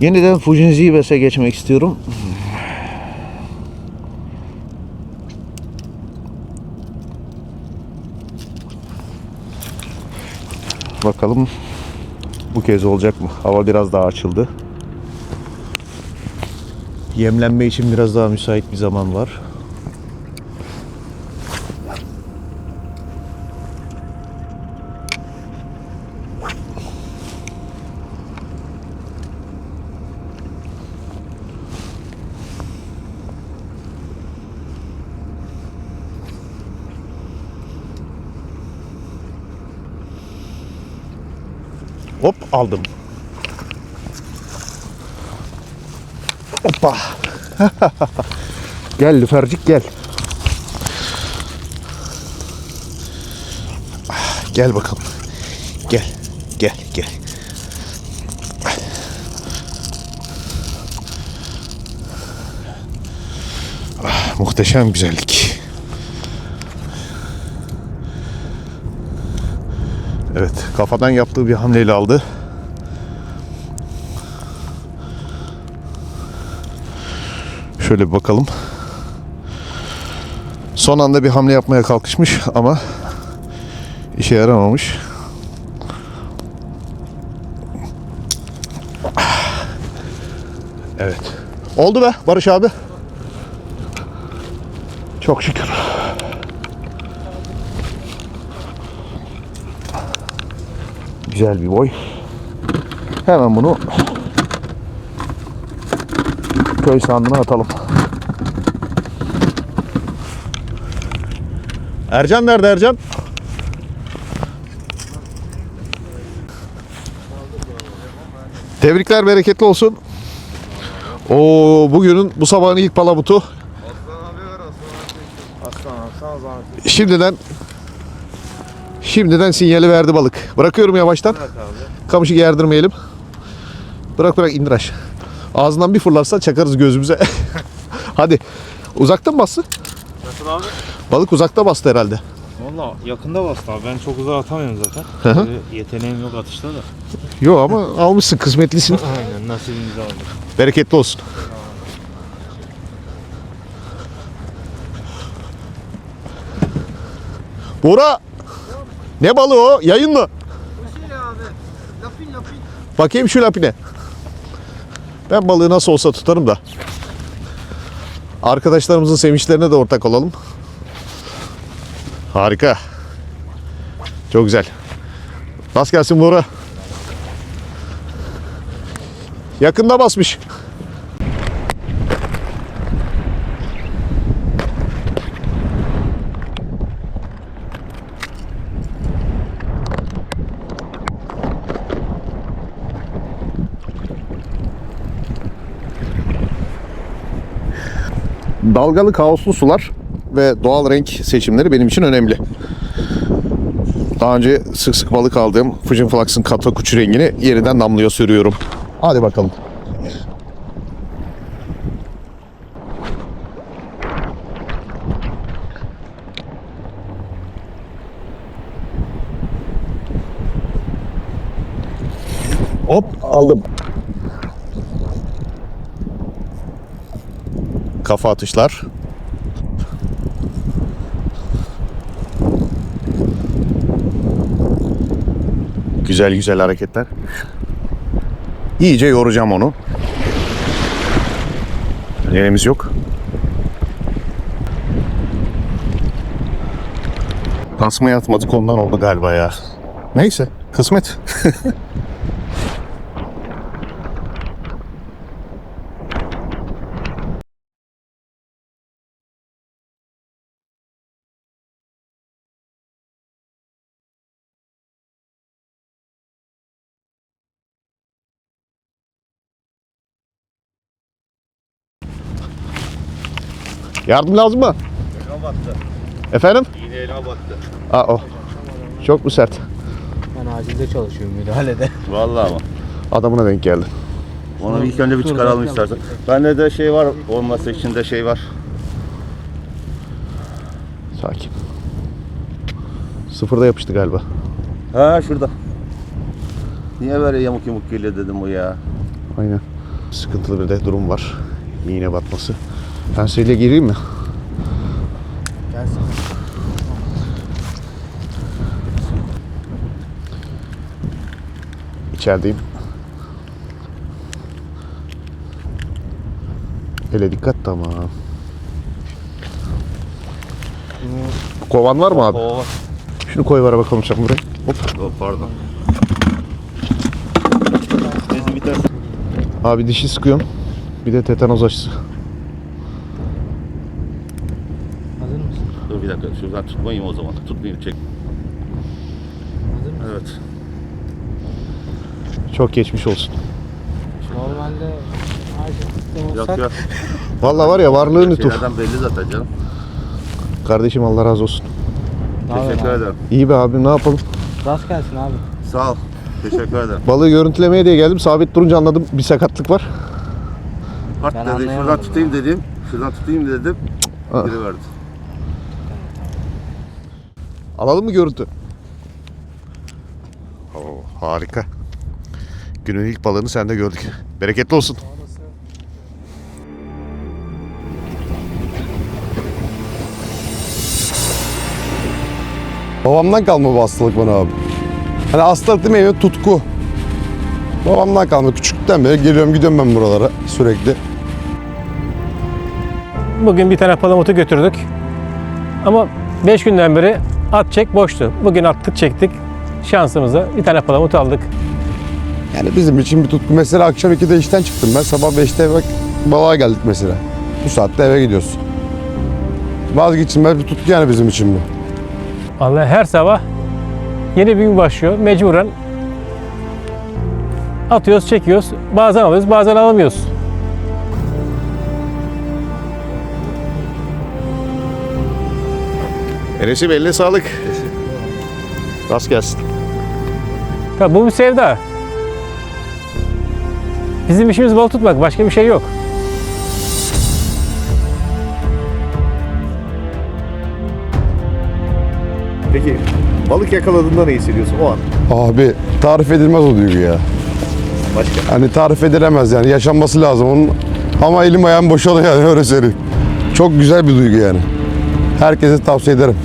Yeniden Fujin Zibes'e geçmek istiyorum. Bakalım bu kez olacak mı? Hava biraz daha açıldı. Yemlenme için biraz daha müsait bir zaman var. Hop aldım. Hoppa. gel lüfercik gel. Gel bakalım. Gel. Gel gel. Ah, muhteşem güzellik. Evet, kafadan yaptığı bir hamleyle aldı. Şöyle bir bakalım. Son anda bir hamle yapmaya kalkışmış ama işe yaramamış. Evet. Oldu be Barış abi. Çok şükür. Güzel bir boy. Hemen bunu köy sandığına atalım. Ercan nerede Ercan? Tebrikler bereketli olsun. Oo bugünün bu sabahın ilk palamutu. Şimdiden Şimdiden sinyali verdi balık. Bırakıyorum yavaştan. Kamışı gerdirmeyelim. Bırak bırak indir aşağı. Ağzından bir fırlarsa çakarız gözümüze. Hadi. Uzakta mı bastı? Nasıl abi? Balık uzakta bastı herhalde. Valla yakında bastı abi. Ben çok uzağa atamıyorum zaten. hı. Böyle yeteneğim yok atışta da. Yo ama almışsın kısmetlisin. Aynen nasibimizi aldık. Bereketli olsun. Bora! Ne balığı o? Yayın mı? Bakayım şu lapine. Ben balığı nasıl olsa tutarım da. Arkadaşlarımızın sevinçlerine de ortak olalım. Harika. Çok güzel. Rast gelsin Bora. Yakında basmış. Dalgalı kaoslu sular ve doğal renk seçimleri benim için önemli. Daha önce sık sık balık aldığım Fujin Flux'ın kata kuçu rengini yeniden namluya sürüyorum. Hadi bakalım. Hop aldım. Kafa atışlar. Güzel güzel hareketler. İyice yoracağım onu. Yerimiz yok. Tasmayı atmadık ondan oldu galiba ya. Neyse kısmet. Yardım lazım mı? Elma battı. Efendim? Yine elma battı. Aa o. Çok mu sert? Ben acilde çalışıyorum müdahalede. Vallahi ama. Adamına denk geldi. Onu ilk önce bir çıkaralım istersen. Bende de şey var. Olması için de şey var. Sakin. Sıfırda yapıştı galiba. Ha şurada. Niye böyle yamuk yamuk geliyor dedim bu ya. Aynen. sıkıntılı bir de durum var. İğne batması. Ben seninle gireyim mi? Gelsin. İçerideyim. Ele dikkat tamam. Kovan var mı abi? Oo, Şunu koy var bakalım sen buraya. Hop. oh, pardon. Abi dişi sıkıyorum. Bir de tetanoz aşısı. Dur bir dakika şuradan tutmayayım o zaman. Tutmayayım çek. Evet. Çok geçmiş olsun. Normalde acil sistem Yok olsak yok. Vallahi var ya varlığın lütuf. Şeylerden belli zaten canım. Kardeşim Allah razı olsun. Teşekkür abi? ederim. İyi be abim ne yapalım. Rast gelsin abi. Sağ ol. Teşekkür ederim. Balığı görüntülemeye diye geldim. Sabit durunca anladım bir sakatlık var. Part Ben dedi, şuradan anlayamadım tutayım dedim. Şuradan tutayım dedim. Aa. Geri verdi. Alalım mı görüntü? Oo, harika. Günün ilk balığını sende gördük. Bereketli olsun. Babamdan kalma bu hastalık bana abi. Hani hastalık demeyelim tutku. Babamdan kalma. Küçükten beri geliyorum gidiyorum ben buralara sürekli. Bugün bir tane palamutu götürdük. Ama 5 günden beri at çek boştu. Bugün attık çektik. Şansımıza bir tane palamut aldık. Yani bizim için bir tutku. Mesela akşam 2'de işten çıktım ben. Sabah 5'te eve balığa geldik mesela. Bu saatte eve gidiyoruz. Vazgeçilmez bir tutku yani bizim için bu. Vallahi her sabah yeni bir gün başlıyor. Mecburen atıyoruz, çekiyoruz. Bazen alıyoruz, bazen alamıyoruz. Enes'im eline sağlık. Rast gelsin. Tabii bu bir sevda. Bizim işimiz balık tutmak, başka bir şey yok. Peki balık yakaladığında ne hissediyorsun o an? Abi tarif edilmez o duygu ya. Başka? Hani tarif edilemez yani yaşanması lazım onun. Ama elim ayağım boşalıyor yani öyle söyleyeyim. Çok güzel bir duygu yani. Herkese tavsiye ederim.